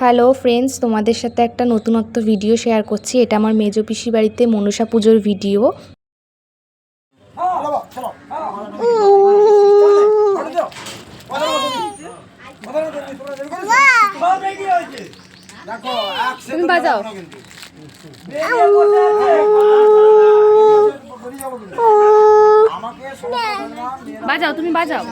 Hello friends তোমাদের সাথে একটা নতুনত্ব ভিডিও শেয়ার করছি। এটা আমার মেজো পিসি বাড়িতে মনসা পুজোর ভিডিও বাজাও। বাজাও তুমি বাজাও।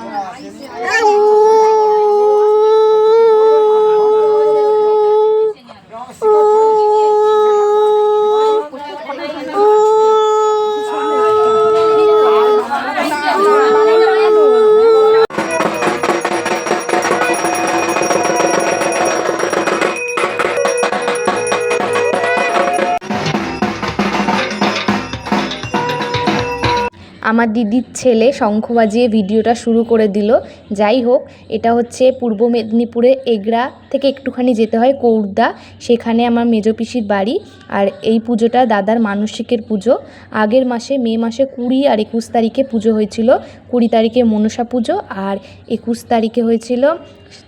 আমার দিদির ছেলে শঙ্খ বাজিয়ে ভিডিওটা শুরু করে দিল। যাই হোক, এটা হচ্ছে পূর্ব মেদিনীপুরে এগরা থেকে একটুখানি যেতে হয় কৌড়দা সেখানে আমার মেজো পিসির বাড়ি। আর এই পুজোটা দাদার মানসিকের পুজো। আগের মাসে, মে মাসে কুড়ি আর একুশ তারিখে পুজো হয়েছিল। কুড়ি তারিখে মনসা পুজো আর একুশ তারিখে হয়েছিল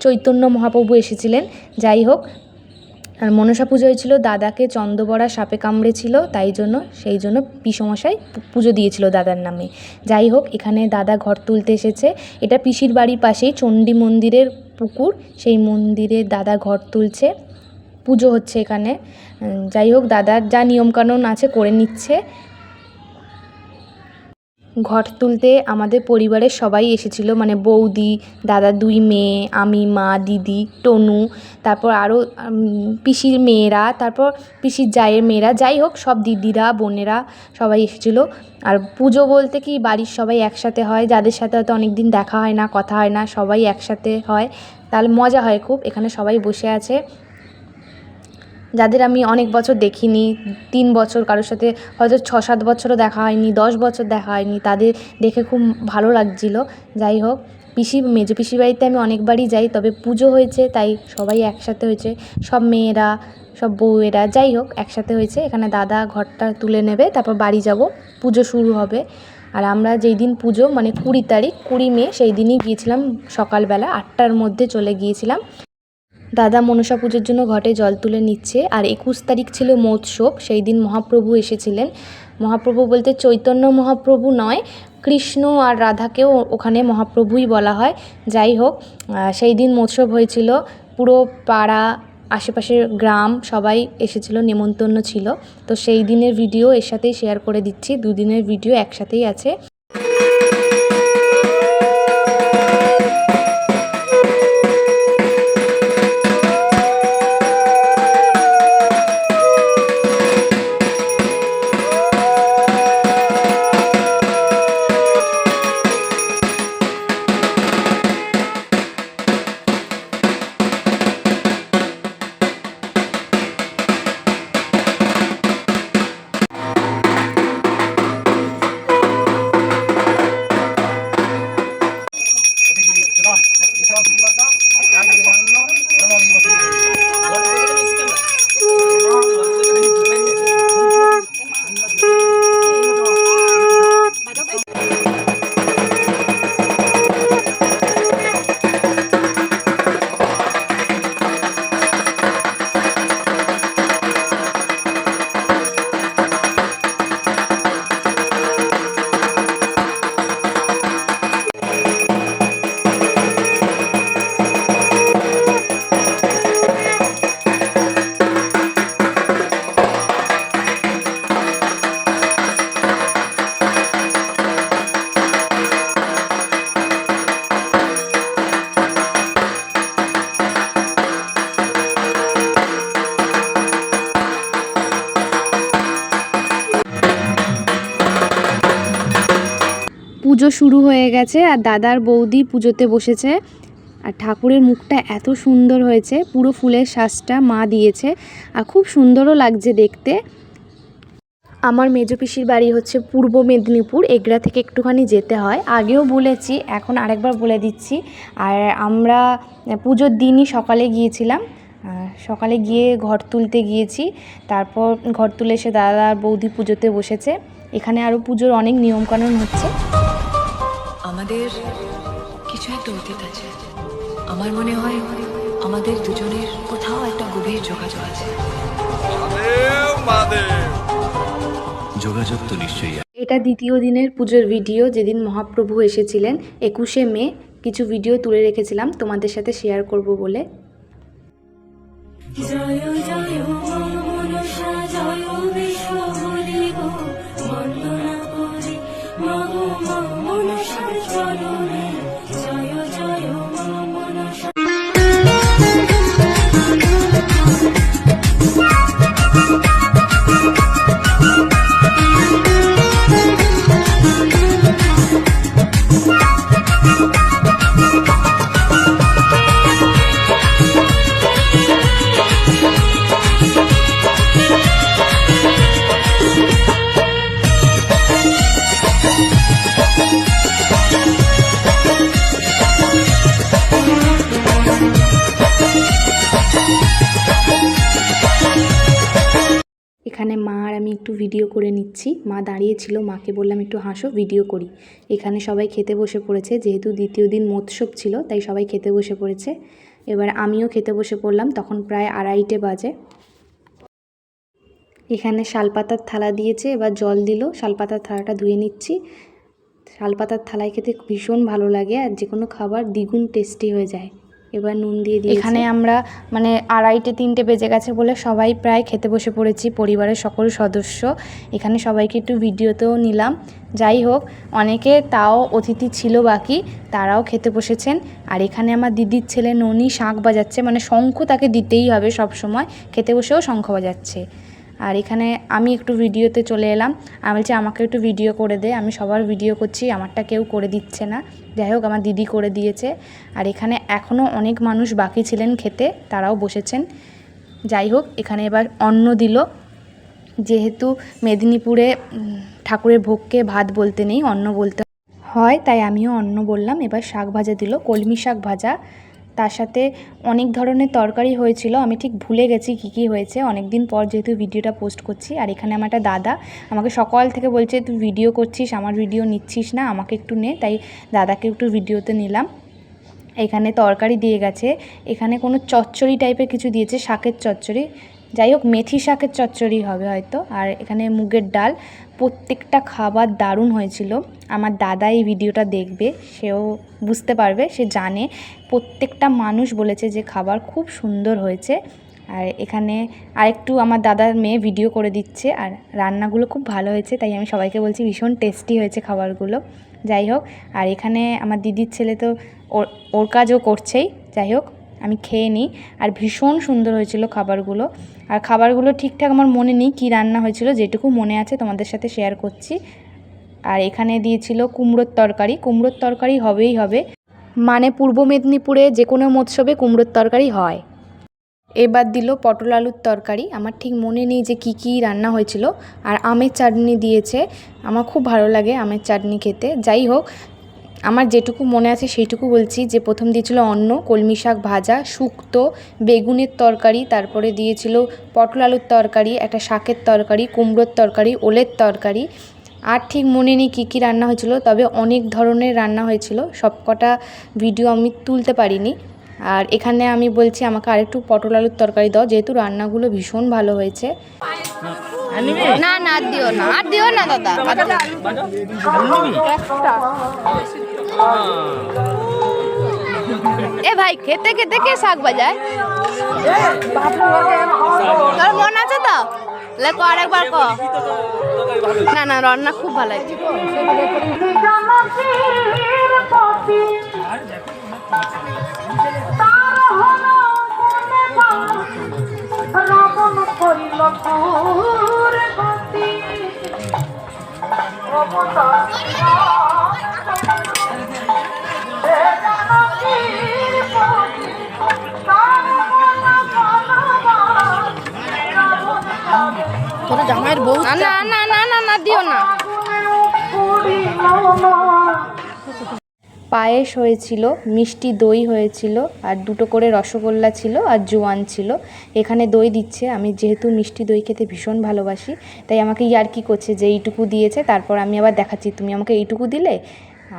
চৈতন্য মহাপ্রভু এসেছিলেন। যাই হোক আর মনসা পুজো হয়েছিল দাদাকে চন্দ্রবড়া সাপে কামড়েছিল, তাই জন্য, সেই জন্য পিসমশাই পুজো দিয়েছিল দাদার নামে। যাই হোক, এখানে দাদা ঘর তুলতে এসেছে। এটা পিসির বাড়ির পাশেই চণ্ডী মন্দিরের পুকুর, সেই মন্দিরে দাদা ঘর তুলছে। পুজো হচ্ছে এখানে। যাই হোক দাদার যা নিয়মকানুন আছে করে নিচ্ছে। ঘট তুলতে আমাদের পরিবারের সবাই এসেছিল মানে বৌদি দাদার দুই মেয়ে, আমি, মা, দিদি, টনু, তারপর আরও পিসির মেয়েরা, তারপর পিসির জায়ের মেয়েরা, যাই হোক, সব দিদিরা, বোনেরা সবাই এসেছিল। আর পুজো বলতে কি, বাড়ির সবাই একসাথে হয়, যাদের সাথে হয়তো অনেক দিন দেখা হয় না, কথা হয় না, সবাই একসাথে হয়। তাহলে মজা হয় খুব, এখানে সবাই বসে আছে। যাদের আমি অনেক বছর দেখিনি, তিন বছর কারোর সাথে হয়তো ছ সাত বছরও দেখা হয়নি, দশ বছর দেখা হয়নি, তাদের দেখে খুব ভালো লাগছিল। যাই হোক, পিসি, মেজো পিসির বাড়িতে আমি অনেকবারই যাই, তবে পুজো হয়েছে, তাই সবাই একসাথে হয়েছে। সব মেয়েরা, সব বউয়েরা, যাই হোক, একসাথে হয়েছে। এখানে দাদা ঘরটা তুলে নেবে, তারপর বাড়ি যাব। পুজো শুরু হবে। আর আমরা যেই দিন পুজো মানে কুড়ি তারিখ, কুড়ি মে, সেই দিনই গিয়েছিলাম সকালবেলা, আটটার মধ্যে চলে গিয়েছিলাম। দাদা মনসা পুজোর জন্য ঘটে জল তুলে নিচ্ছে। আর একুশ তারিখ ছিল মহোৎসব, সেই দিন মহাপ্রভু এসেছিলেন। মহাপ্রভু বলতে চৈতন্য মহাপ্রভু নয়, কৃষ্ণ আর রাধাকেও ওখানে মহাপ্রভুই বলা হয়। যাই হোক সেই দিন মহোৎসব হয়েছিল। পুরো পাড়া, আশেপাশের গ্রাম সবাই এসেছিল, নেমন্তন্ন ছিল। তো সেই দিনের ভিডিও এর সাথেই শেয়ার করে দিচ্ছি। দুদিনের ভিডিও একসাথেই আছে। পুজো শুরু হয়ে গেছে আর দাদার বৌদি পুজোতে বসেছে। আর ঠাকুরের মুখটা এত সুন্দর হয়েছে, পুরো ফুলের শ্বাসটা মা দিয়েছে আর খুব সুন্দরও লাগছে দেখতে। আমার মেজো পিসির বাড়ি হচ্ছে পূর্ব মেদিনীপুর এগরা থেকে একটুখানি যেতে হয়। আগেও বলেছি, এখন আরেকবার বলে দিচ্ছি। আর আমরা পুজোর দিনই সকালে গিয়েছিলাম। সকালে গিয়ে ঘর তুলতে গিয়েছি। তারপর ঘর তুলে এসে দাদা বৌদি পুজোতে বসেছে। এখানে আরও পুজোর অনেক নিয়মকানুন হচ্ছে। আমাদের কিছু একটা অতীত আছে। আমার মনে হয় আমাদের দুজনের কোথাও একটা গভীর যোগাযোগ আছে। যোগাযোগ তো নিশ্চয়ই এটা দ্বিতীয় দিনের পুজোর ভিডিও যেদিন মহাপ্রভু এসেছিলেন একুশে মে। কিছু ভিডিও তুলে রেখেছিলাম তোমাদের সাথে শেয়ার করব বলে। জয় জয় ভিডিও করে নিচ্ছি। মা দাঁড়িয়েছিল, মাকে বললাম, একটু হাসো, ভিডিও করি। এখানে সবাই খেতে বসে পড়েছে, যেহেতু দ্বিতীয় দিন মৎসব ছিল, তাই সবাই খেতে বসে পড়েছে। এবার আমিও খেতে বসে পড়লাম, তখন প্রায় আড়াইটে বাজে। এখানে শালপাতার থালা দিয়েছে, এবার জল দিল। শালপাতার থালাটা ধুয়ে নিচ্ছি। শালপাতার থালায় খেতে ভীষণ ভালো লাগে, আর যে কোনো খাবার দ্বিগুণ টেস্টি হয়ে যায়। এবার নুন দিয়ে দিই এখানে আমরা মানে আড়াইটে, তিনটে বেজে গেছে বলে সবাই প্রায় খেতে বসে পড়েছি, পরিবারের সকল সদস্য। এখানে সবাইকে একটু ভিডিওতেও নিলাম। যাই হোক, অনেকে তাও অতিথি ছিল বাকি, তারাও খেতে বসেছেন। আর এখানে আমার দিদির ছেলে ননি শাঁখ বাজাচ্ছে মানে শঙ্খ তাকে দিতেই হবে সব সময় খেতে বসেও শঙ্খ বাজাচ্ছে। আর এখানে আমি একটু ভিডিওতে চলে এলাম। আমি বলছি, আমাকে একটু ভিডিও করে দে, আমি সবার ভিডিও করছি, আমারটা কেউ করে দিচ্ছে না। যাই হোক, আমার দিদি করে দিয়েছে। আর এখানে এখনও অনেক মানুষ বাকি ছিলেন খেতে, তারাও বসেছেন। যাই হোক, এখানে এবার অন্ন দিল। যেহেতু মেদিনীপুরে ঠাকুরের ভোগকে ভাত বলতে নেই, অন্ন বলতে হয়, তাই আমিও অন্ন বললাম। এবার শাক ভাজা দিল, কলমি শাক ভাজা। তার সাথে অনেক ধরনের তরকারি হয়েছিল। আমি ঠিক ভুলে গেছি কী কী হয়েছে। অনেক দিন পর যেহেতু ভিডিওটা পোস্ট করছি, আর এখানে আমার একটা দাদা আমাকে সকাল থেকে বলছে, তুই ভিডিও করছিস, আমার ভিডিও নিচ্ছিস না, আমাকে একটু নে। তাই দাদাকে একটু ভিডিওতে নিলাম। এখানে তরকারি দিয়ে গেছে। এখানে কোনো চচ্চড়ি টাইপের কিছু দিয়েছে, শাকের চচ্চড়ি। যাই হোক, মেথি শাকের চচ্চড়ি হবে হয়তো। আর এখানে মুগের ডাল। প্রত্যেকটা খাবার দারুণ হয়েছিল। আমার দাদা এই ভিডিওটা দেখবে, সেও বুঝতে পারবে, সে জানে। প্রত্যেকটা মানুষ বলেছে যে খাবার খুব সুন্দর হয়েছে। আর এখানে আরেকটু আমার দাদার মেয়ে ভিডিও করে দিচ্ছে, আর রান্নাগুলো খুব ভালো হয়েছে, তাই আমি সবাইকে বলছি ভীষণ টেস্টি হয়েছে খাবারগুলো। যাই হোক, আর এখানে আমার দিদির ছেলে তো ওর ওর কাজও করছেই। যাই হোক, আমি খেয়ে নিই। আর ভীষণ সুন্দর হয়েছিল খাবারগুলো। আর খাবারগুলো ঠিকঠাক আমার মনে নেই কী রান্না হয়েছিল, যেটুকু মনে আছে তোমাদের সাথে শেয়ার করছি। আর এখানে দিয়েছিল কুমড়োর তরকারি কুমড়োর তরকারি হবেই হবে। মানে পূর্ব মেদিনীপুরে যে কোনো মৎসবে কুমড়োর তরকারি হয়। এবার দিল পটল আলুর তরকারি, আমার ঠিক মনে নেই যে কি কি রান্না হয়েছিল। আর আমের চাটনি দিয়েছে, আমার খুব ভালো লাগে আমের চাটনি খেতে। যাই হোক আমার যেটুকু মনে আছে সেইটুকু বলছি যে প্রথম দিয়েছিল অন্ন কলমি শাক ভাজা শুক্তো বেগুনের তরকারি তারপরে দিয়েছিল পটল আলুর তরকারি একটা শাকের তরকারি কুমড়োর তরকারি ওলের তরকারি। আর ঠিক মনে নেই কী কী রান্না হয়েছিল তবে অনেক ধরনের রান্না হয়েছিল সবকটা ভিডিও আমি তুলতে পারিনি। আর এখানে আমি বলছি আমাকে আরেকটু পটল আলুর তরকারি দাও যেহেতু রান্নাগুলো ভীষণ ভালো হয়েছে। না না দিও না আর দিও না দাদা। এ ভাই, খেতে খেতে কে শাক বাজায়? তোর মন আছে তো? লে ক আরেকবার ক। না না, রান্না খুব ভালো অবতার তোর জামাইয়ের বউ না না না না না দিও না। পায়েস হয়েছিল মিষ্টি দই হয়েছিল আর দুটো করে রসগোল্লা ছিল আর জোয়ান ছিল। এখানে দই দিচ্ছে। আমি যেহেতু মিষ্টি দই খেতে ভীষণ ভালোবাসি তাই আমাকে ইয়ার্কি করছে যে এইটুকু দিয়েছে তারপর আমি আবার দেখাচ্ছি তুমি আমাকে এইটুকু দিলে?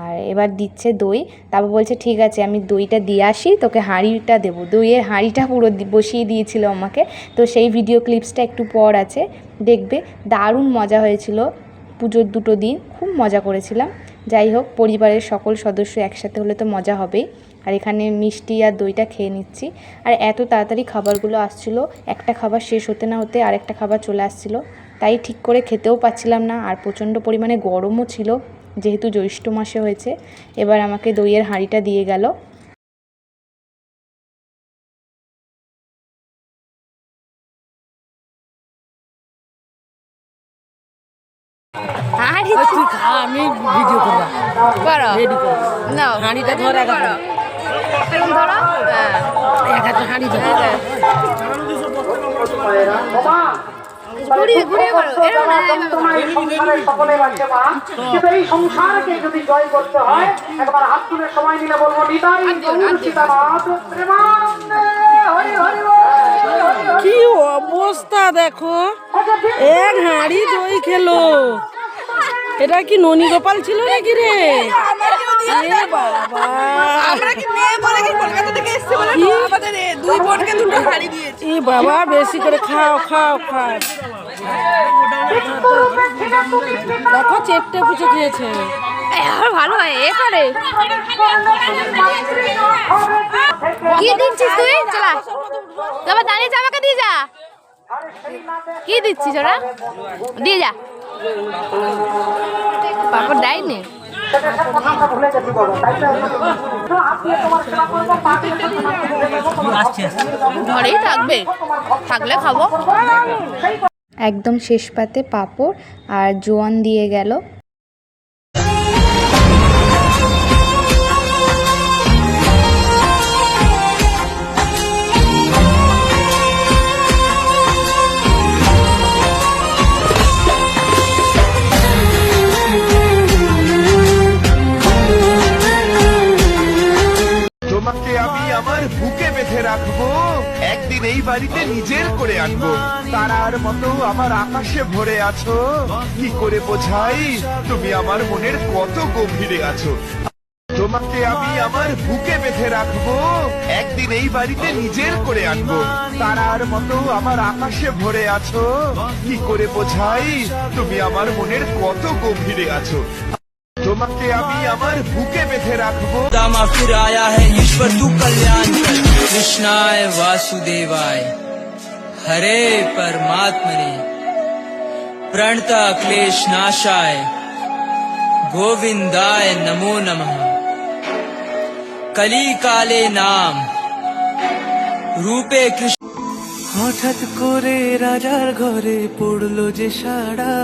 আর এবার দিচ্ছে দই। তারপর বলছে, ঠিক আছে, আমি দইটা দিয়ে আসি, তোকে হাঁড়িটা দেবো। দইয়ের হাঁড়িটা পুরো বসিয়ে দিয়েছিল আমাকে। তো সেই ভিডিও ক্লিপসটা একটু পর আছে, দেখবে। দারুণ মজা হয়েছিল পুজোর দুটো দিন, খুব মজা করেছিলাম। যাই হোক, পরিবারের সকল সদস্য একসাথে হলে তো মজা হবেই। আর এখানে মিষ্টি আর দইটা খেয়ে নিচ্ছি। আর এত তাড়াতাড়ি খাবারগুলো আসছিল, একটা খাবার শেষ হতে না হতে আরেকটা খাবার চলে আসছিল। তাই ঠিক করে খেতেও পাচ্ছিলাম না, আর প্রচণ্ড পরিমাণে গরমও ছিল। যেহেতু জ্যৈষ্ঠ মাসে হয়েছে এবার আমাকে দইয়ের হাঁড়িটা দিয়ে গেল। আমি ভিডিও করব করো। রেডি করব নাও হাঁড়িটা ধর এক হাতে। এরকম ধরো হ্যাঁ। এক হাতে হাঁড়ি ধর। কিন্তু এই সংসারকে যদি জয় করতে হয় একবার হাত তুলে সময় নিলে বলব নিতাই সীতানাথ প্রেমানন্দে হরি হরি বল, হরি হরি। বল। কি অবস্থা দেখো? এক হাঁড়ি দই খেলো। এটা কি ননী গোপাল ছিল নাকি রে? বাবা বেশি করে খাও খাও খাও। দেখো, চেপটে পুচে খেয়েছে আর ভালো হয়, এ করে। কি দিচ্ছিস তুই? চলা। তবে দাঁড়িয়ে যা, আমাকে দিয়ে যা। কি দিচ্ছিস ওরা? দিয়ে যা। পাপড় দেয়নি। ঘরেই থাকবে। থাকলে খাব। একদম শেষ পাতে পাঁপড় আর জোয়ান দিয়ে গেল। আমি আমার বুকে বেঁধে রাখব। একদিন এই বাড়িতে নিজের করে আনব। তারার মতো আমার আকাশে ভরে আছো। কি করে বোঝাই? তুমি আমার মনের কত গভীরে আছো। তোমাকে আমি আমার বুকে বেঁধে রাখব। একদিন এই বাড়িতে নিজের করে আনব। তারার মতো আমার আকাশে ভরে আছো। কি করে বোঝাই? তুমি আমার মনের কত গভীরে আছো। তোমাকে আমি আমার বুকে বেঁধে রাখবো दामा फिर आया है ईश्वर तू कल्याण कर कृष्णाय वासुदेवाय हरे परमात्मने प्रणता क्लेश नाशाय गोविंदाय नमो नमः कली काले नाम রূপে কৃষ্ণ হঠাৎ করে রাজার ঘরে পড়লো যে সাড়া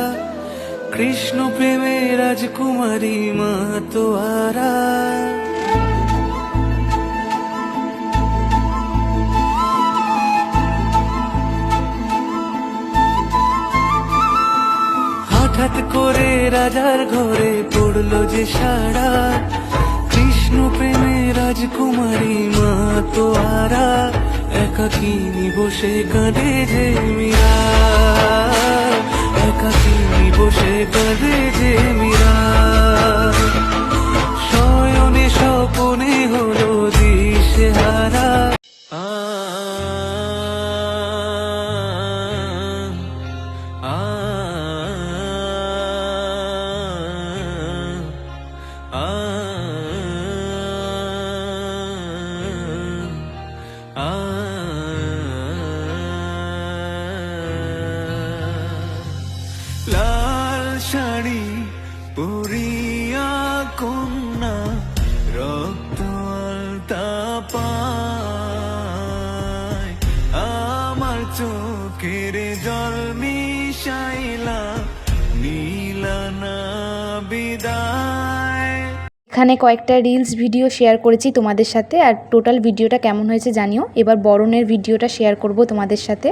কৃষ্ণ প্রেমে রাজকুমারী মা তোয়ারা। হঠাৎ করে রাজার ঘরে পড়ল যে সাড়া, কৃষ্ণ প্রেমে রাজকুমারী মা তোয়ারা। একাকিনী বসে কাঁদে যে মীরা। একাকিনী বসে কাঁদে যে মীরা। শয়নে স্বপনে হলো দিশে হারা পরিয়া কন্যা, রক্ত আমার চোখের জল নীলানা বিদায়। এখানে কয়েকটা রিলস ভিডিও শেয়ার করেছি তোমাদের সাথে, আর টোটাল ভিডিওটা কেমন হয়েছে জানিও। এবার বরণের ভিডিওটা শেয়ার করব তোমাদের সাথে।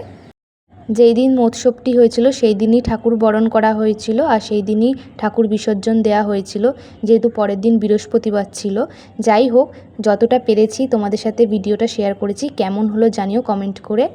যেই দিন মৎসবটি হয়েছিল, সেই দিনই ঠাকুর বরণ করা হয়েছিল আর সেই দিনই ঠাকুর বিসর্জন দেওয়া হয়েছিল। যেহেতু পরের দিন বৃহস্পতিবার ছিল। যাই হোক, যতটা পেরেছি তোমাদের সাথে ভিডিওটা শেয়ার করেছি। কেমন হলো জানিও কমেন্ট করে।